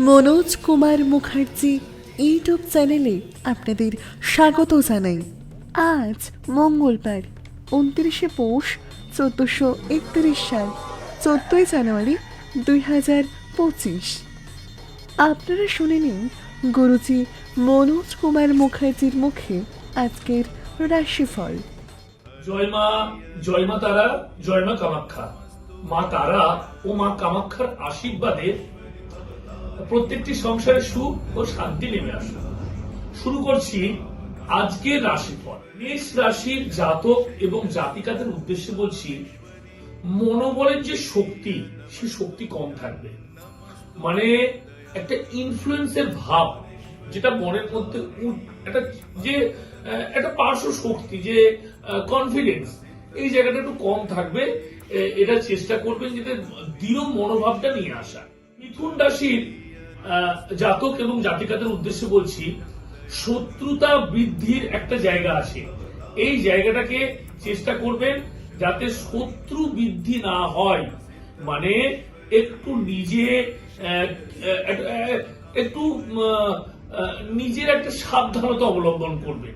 Manoj Kumar Mukherjee YouTube চ্যানেলে আপনাদের স্বাগত জানাই। আজ মঙ্গলবার, উনত্রিশে পৌষ, চোদ্দোশো একত্রিশ সাল, চোদ্দোই জানুয়ারি দুই হাজার পঁচিশ। আপনারা শুনে নিন, গুরুজি মনোজ কুমার মুখার্জির মুখে আজকের রাশিফল। জয় মা জয় মা তারা, জয় মা কামাখ্যা। মা তারা ও মা কামাখ্যার আশীর্বাদে প্রত্যেকটি সংসারে সুখ ও শান্তি নেমে আসুক শুরু করছি আজকের রাশিফল। মেষ রাশির জাতক এবং জাতিকাদের উদ্দেশ্যে বলছি, মনোবলের যে শক্তি, সে শক্তি কম থাকবে। মানে একটা ইনফ্লুয়েন্সের ভাব, যেটা মনের মধ্যে একটা যে একটা পার্শ্ব শক্তি, যে কনফিডেন্স এই জায়গাটা একটু কম থাকবে। এটা চেষ্টা করবেন যাতে দৃঢ় মনোভাবটা নিয়ে আসা। মিথুন রাশির জাতক এবং জাতিকাদের উদ্দেশ্যে বলছি, শত্রুতা বৃদ্ধির একটা জায়গা আছে। এই জায়গাটাকে চেষ্টা করবেন যাতে শত্রু বৃদ্ধি না হয়। মানে একটু নিজে একটু নিজের একটা সাবধানতা অবলম্বন করবে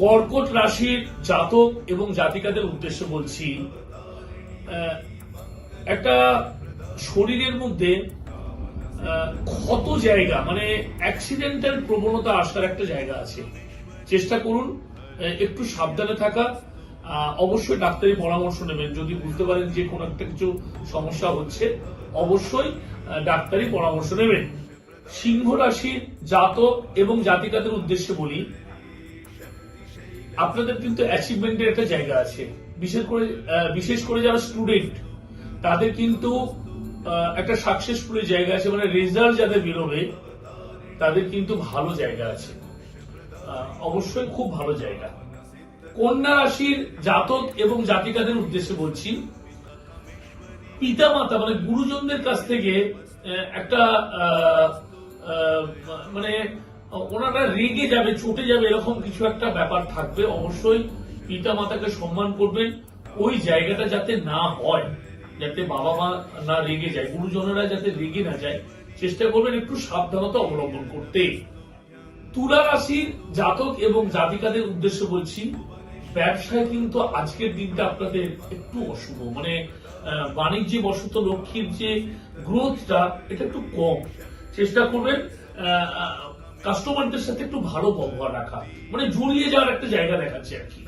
কর্কট রাশির জাতক এবং জাতিকাদের উদ্দেশ্যে বলছি একটা শরীরের মধ্যে ক্ষত জায়গা মানে অ্যাক্সিডেন্টাল প্রবণতা আসার একটা জায়গা আছে। চেষ্টা করুন একটু সাবধানে থাকা। অবশ্যই ডাক্তারি পরামর্শ নেবেন, যদি বুঝতে পারেন যে কোনো একটা কিছু সমস্যা হচ্ছে, অবশ্যই ডাক্তারি পরামর্শ নেবেন। সিংহ রাশির জাতক এবং জাতিকাদের উদ্দেশ্যে বলি, আপনাদের কিন্তু অ্যাচিভমেন্টের একটা জায়গা আছে। বিশেষ করে বিশেষ করে যারা স্টুডেন্ট তাদের কিন্তু একটা সাকসেসফুল জায়গা আছে মানে রেজাল্ট যাদের বেরোবে, তাদের কিন্তু ভালো জায়গা আছে। অবশ্যই খুব ভালো জায়গা। কন্যা রাশির জাতক এবং জাতিকাদের উদ্দেশ্যে বলছি পিতা মাতা মানে গুরুজনদের কাছ থেকে একটা মানে ওনারা রেগে যাবে, চটে যাবে, এরকম কিছু একটা ব্যাপার থাকবে। অবশ্যই পিতা মাতাকে সম্মান করবেন, ওই জায়গাটা যাতে না হয়। যাতে বাবা মা না রেগে যায়, গুরুজনেরা যাতে রেগে না যায়, চেষ্টা করবেন একটু সাবধানতা অবলম্বন করতে। তুলা রাশির জাতক এবং জাতিকাদের উদ্দেশ্যে বলছি ব্যবসায় কিন্তু আজকের দিনটা আপনাদের একটু অশুভ। মানে বাণিজ্যে বশত লক্ষ্মীর যে গ্রোথটা এটা একটু কম। চেষ্টা করবেন কাস্টমারদের সাথে একটু ভালো ব্যবহার রাখা। মানে জড়িয়ে যাওয়ার একটা জায়গা দেখাচ্ছে আর কি।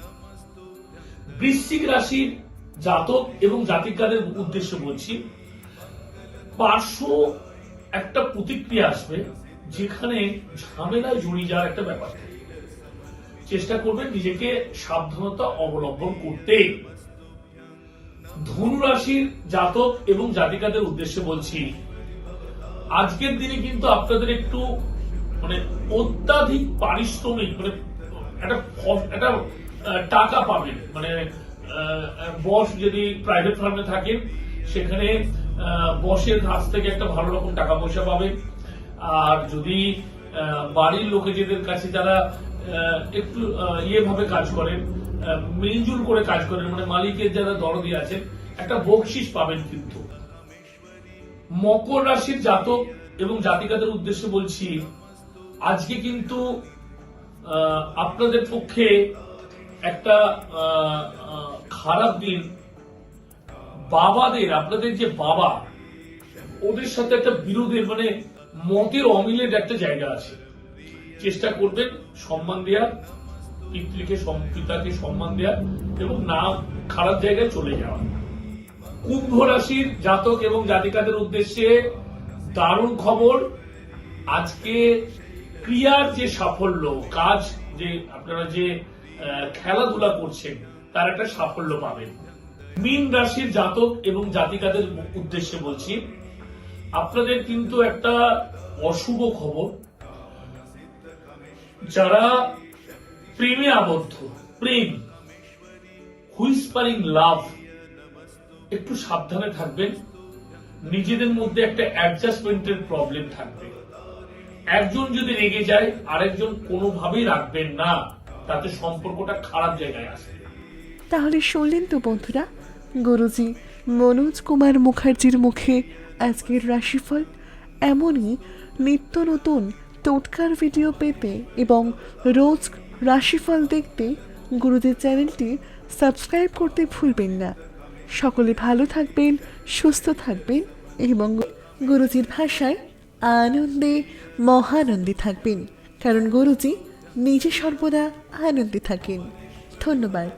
বৃশ্চিক রাশির জাতক এবং জাতিকাদের উদ্দেশ্যে বলছি, পার্শ্ব একটা প্রতিক্রিয়া আসবে যেখানে ঝামেলায় জড়িয়ে যাওয়ার একটা ব্যাপার। চেষ্টা করবেন নিজেকে সাবধানতা অবলম্বন করতে। ধনু রাশির জাতক এবং জাতিকাদের উদ্দেশ্যে বলছি, আজকের দিনে কিন্তু আপনাদের একটু মানে অত্যাধিক পারিশ্রমিক মানে একটা একটা টাকা পাবেন। মানে বস যদি প্রাইভেট ফার্মে থাকেন সেখানে বসের কাছ থেকে একটা ভালো রকম টাকা পয়সা পাবেন আর যদি বাড়ির লোকেদের কাছে যারা একটু আহ, ইয়ে ভাবে কাজ করেন মিলজুল করে কাজ করেন মানে মালিকের যারা দরদি আছেন একটা বকশিস পাবেন কিন্তু। মকর রাশির জাতক এবং জাতিকাদের উদ্দেশ্যে বলছি আজকে কিন্তু আপনাদের পক্ষে একটা খারাপ দিন, বাবাদের, আপনাদের যে বাবা, ওদের সাথে একটা বিরোধের মানে মতের অমিলের একটা জায়গা আছে। চেষ্টা করবেন সম্মান দেওয়ার, পিতৃকে পিতাকে সম্মান দেওয়ার এবং না খারাপ জায়গায় চলে যাওয়া কুম্ভ রাশির জাতক এবং জাতিকাদের উদ্দেশ্যে দারুণ খবর, আজকে ক্রিয়ার যে সাফল্য, কাজ যে, আপনারা যে খেলাধুলা করছেন তার একটা সাফল্য পাবেন। মীন রাশির জাতক এবং জাতিকাদের উদ্দেশ্যে বলছি, আপনাদের কিন্তু একটা অশুভ খবর। যারা প্রেমে আবদ্ধ, প্রেম হুইসপারিং লাভ একটু সাবধানে থাকবেন। নিজেদের মধ্যে একটা অ্যাডজাস্টমেন্টের প্রবলেম থাকবে। একজন যদি রেগে যায়, আরেকজন কোনোভাবেই রাখবেন না। তাতে সম্পর্কটা খারাপ জায়গায় আসবে। তাহলে শুনলেন তো বন্ধুরা, গুরুজি মনোজ কুমার মুখার্জির মুখে আজকের রাশিফল। এমনই নিত্য নতুন টোটকার ভিডিও পেতে এবং রোজ রাশিফল দেখতে গুরুদের চ্যানেলটি সাবস্ক্রাইব করতে ভুলবেন না। সকলে ভালো থাকবেন, সুস্থ থাকবেন এবং গুরুজির ভাষায় আনন্দে মহানন্দে থাকবেন। কারণ গুরুজি নিজে সর্বদা আনন্দে থাকেন। ধন্যবাদ।